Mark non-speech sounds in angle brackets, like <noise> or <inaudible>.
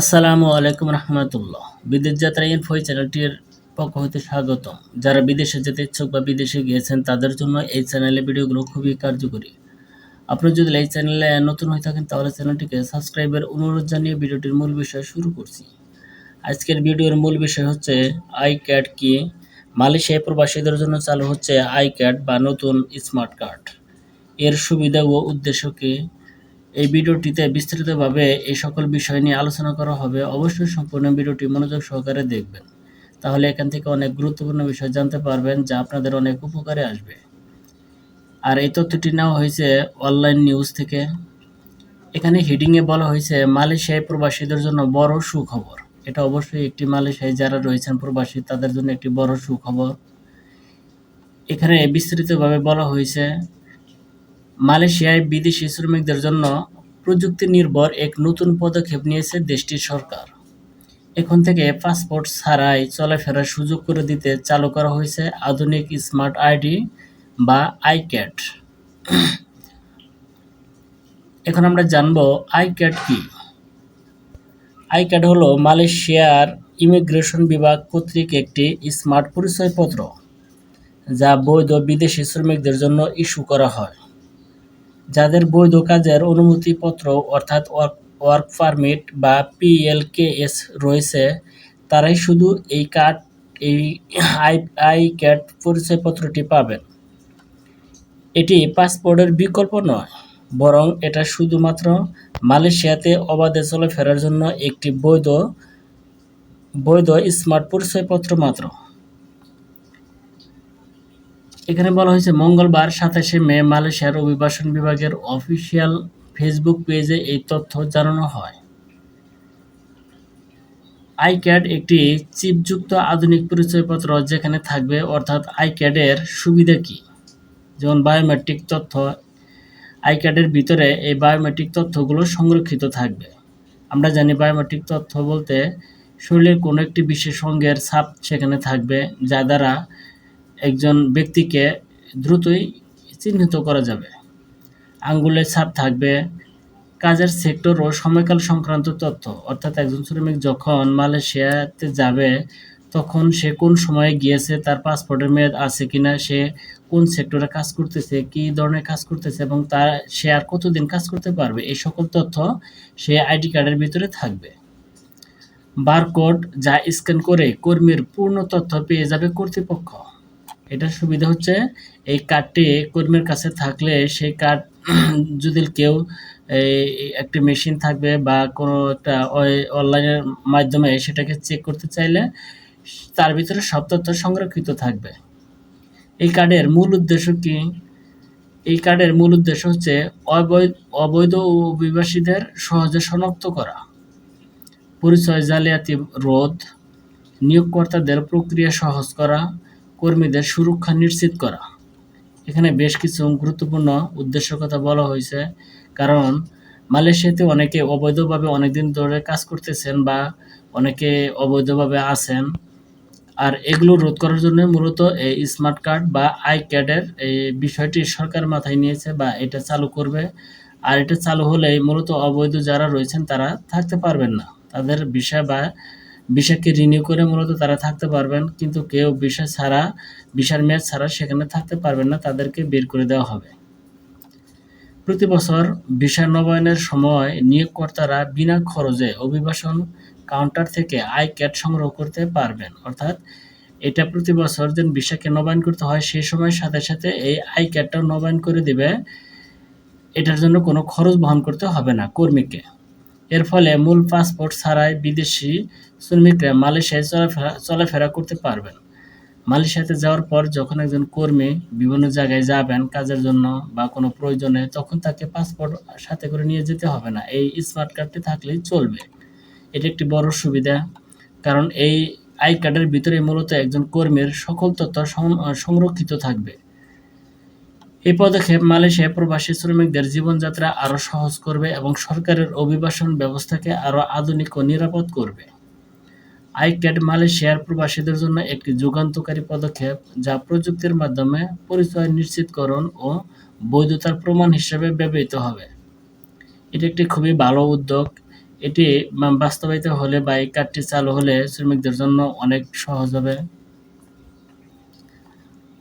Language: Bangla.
আসসালামু আলাইকুম রহমতুল্লাহ। বিদেশ যাত্রা ইনফো চ্যানেলটির পক্ষ হতে স্বাগত যারা বিদেশে যেতে ইচ্ছুক বা বিদেশে গিয়েছেন, তাদের জন্য এই চ্যানেলে ভিডিওগুলো খুবই কার্যকরী। আপনি যদি এই চ্যানেলে নতুন হয়ে থাকেন, তাহলে চ্যানেলটিকে সাবস্ক্রাইবের অনুরোধ জানিয়ে ভিডিওটির মূল বিষয় শুরু করছি। আজকের ভিডিওর মূল বিষয় হচ্ছে আই ক্যাড কি? মালয়েশিয়ায় প্রবাসীদের জন্য চালু হচ্ছে আই ক্যাড বা নতুন স্মার্ট কার্ড এর সুবিধা ও উদ্দেশ্য কি? এই ভিডিওটিতে বিস্তারিতভাবে এই সকল বিষয় নিয়ে আলোচনা করা হবে, অবশ্যই সম্পূর্ণ ভিডিওটি মনোযোগ সহকারে দেখবেন। তাহলে এখান থেকে অনেক গুরুত্বপূর্ণ বিষয় জানতে পারবেন যা আপনাদের অনেক উপকারে আসবে। আর এই তথ্যটি নেওয়া হয়েছে অনলাইন নিউজ থেকে। এখানে হিডিংয়ে বলা হয়েছে, মালয়েশিয়ায় প্রবাসীদের জন্য বড় সুখবর। এটা অবশ্যই একটি মালয়েশিয়ায় যারা রয়েছেন প্রবাসী, তাদের জন্য একটি বড় সুখবর। এখানে বিস্তারিতভাবে বলা হয়েছে মালয়েশিয়ায় বিদেশি শ্রমিকদের জন্য প্রযুক্তি নির্ভর এক নতুন পদক্ষেপ নিয়েছে দেশটির সরকার। এখন থেকে পাসপোর্ট ছাড়াই চলাফেরার সুযোগ করে দিতে চালু করা হয়েছে আধুনিক স্মার্ট আইডি বা আই ক্যাট এখন আমরা জানব আই ক্যাট কি? আই ক্যাট হলো মালয়েশিয়ার ইমিগ্রেশন বিভাগ কর্তৃক একটি স্মার্ট পরিচয়পত্র, যা বৈধ বিদেশি শ্রমিকদের জন্য ইস্যু করা হয়। যাদের বৈধ কাজের অনুমতিপত্র অর্থাৎ ওয়ার্ক পারমিট বা পিএলকেএস রয়েছে, তারাই শুধু এই কার্ড, এই আই আই ক্যাট পরিচয়পত্রটি পাবেন। এটি পাসপোর্টের বিকল্প নয়, বরং এটা শুধুমাত্র মালয়েশিয়াতে অবাধে চলাফেরার জন্য একটি বৈধ বৈধ স্মার্ট পরিচয়পত্র মাত্র। এখানে বলা হয়েছে, মঙ্গলবার সাতাশে মে মালয়েশিয়ার অভিবাসন বিভাগের অফিসিয়াল ফেসবুক পেজে এই তথ্য জানানো হয়। আইক্যাড একটি চিপযুক্ত আধুনিক পরিচয়পত্র যেখানে থাকবে, অর্থাৎ আইক্যাডের সুবিধা কী? যেমন বায়োমেট্রিক তথ্য, আইক্যাডের ভিতরে এই বায়োমেট্রিক তথ্যগুলো সংরক্ষিত থাকবে। আমরা জানি বায়োমেট্রিক তথ্য বলতে শরীরের কোনো একটি বিশেষ অঙ্গের ছাপ সেখানে থাকবে, যা দ্বারা একজন ব্যক্তিকে দ্রুতই চিহ্নিত করা যাবে। আঙ্গুলের ছাপ থাকবে। কাজের সেক্টর ও সময়কাল সংক্রান্ত তথ্য। অর্থাৎ একজন শ্রমিক যখন মালয়েশিয়াতে যাবে, তখন সে কোন সময়ে গিয়েছে, তার পাসপোর্টের মেয়াদ আছে কিনা, সে কোন সেক্টরে কাজ করতেছে, কি ধরনের কাজ করতেছে এবং তার সে আর কতদিন কাজ করতে পারবে, এই সকল তথ্য সে আইডি কার্ডের ভিতরে থাকবে। বারকোড যা স্ক্যান করে কর্মীর পূর্ণ তথ্য পেয়ে যাবে কর্তৃপক্ষ। এটার সুবিধা হচ্ছে এই কার্ডটি কর্মীর কাছে থাকলে সেই কার্ড <clears throat> যদি কেউ একটি মেশিন থাকবে বা কোনো একটা অনলাইনের মাধ্যমে সেটাকে চেক করতে চাইলে তার ভিতরে সব তথ্য সংরক্ষিত থাকবে। এই কার্ডের মূল উদ্দেশ্য কি? এই কার্ডের মূল উদ্দেশ্য হচ্ছে অবৈধ অবৈধ অভিবাসীদের সহজে শনাক্ত করা। পরিচয় জালিয়াতি রোধ, নিয়োগকর্তাদের প্রক্রিয়া সহজ করা কর্মীদের সুরক্ষা নিশ্চিত করা। এখানে বেশ কিছু গুরুত্বপূর্ণ উদ্দেশ্যের কথা বলা হয়েছে। কারণ মালয়েশিয়াতে অনেকে অবৈধভাবে অনেকদিন ধরে কাজ করতেছেন বা অনেকে অবৈধভাবে আছেন। আর এগুলো রোধ করার জন্য মূলত এই স্মার্ট কার্ড বা আই ক্যাডের এই বিষয়টি সরকার মাথায় নিয়েছে বা এটা চালু করবে। আর এটা চালু হলে মূলত অবৈধ যারা রয়েছেন তারা থাকতে পারবেন না। তাদের বিষয় বা ভিসাকে রিনিউ করে মূলত তারা থাকতে পারবেন, কিন্তু কেউ ভিসা ছাড়া ভিসার মেয়াদ ছাড়া সেখানে থাকতে পারবেন না, তাদেরকে বের করে দেওয়া হবে। প্রতি বছর ভিসা নবায়নের সময় নিয়োগকর্তারা বিনা খরচে অভিবাসন কাউন্টার থেকে আই ক্যাট সংগ্রহ করতে পারবেন। অর্থাৎ এটা প্রতি বছর যেন ভিসাকে নবায়ন করতে হয় সেই সময়ের সাথে সাথে এই আই ক্যাটটাও নবায়ন করে দিবে। এটার জন্য কোনো খরচ বহন করতে হবে না কর্মীকে। এর ফলে মূল পাসপোর্ট ছাড়াই বিদেশি শ্রমিকরা মালয়েশিয়ায় চলাফেরা চলাফেরা করতে পারবেন। মালয়েশিয়াতে যাওয়ার পর যখন একজন কর্মী বিভিন্ন জায়গায় যাবেন কাজের জন্য বা কোনো প্রয়োজনে, তখন তাকে পাসপোর্ট সাথে করে নিয়ে যেতে হবে না। এই স্মার্ট কার্ডটি থাকলেই চলবে। এটি একটি বড় সুবিধা, কারণ এই আই কার্ডের ভিতরে মূলত একজন কর্মীর সকল তথ্য সংরক্ষিত থাকবে। এই পদক্ষেপ মালয়েশিয়া প্রবাসী শ্রমিকদের জীবনযাত্রা আরও সহজ করবে এবং সরকারের অভিবাসন ব্যবস্থাকে আরও আধুনিক ও নিরাপদ করবে। আইক্যাড মালয়েশিয়ার প্রবাসীদের জন্য একটি যুগান্তকারী পদক্ষেপ যা প্রযুক্তির মাধ্যমে পরিচয় নিশ্চিতকরণ ও বৈধতার প্রমাণ হিসেবে ব্যবহৃত হবে। এটি একটি খুবই ভালো উদ্যোগ। এটি বাস্তবায়িত হলে বা এই কার্ডটি চালু হলে শ্রমিকদের জন্য অনেক সহজ হবে।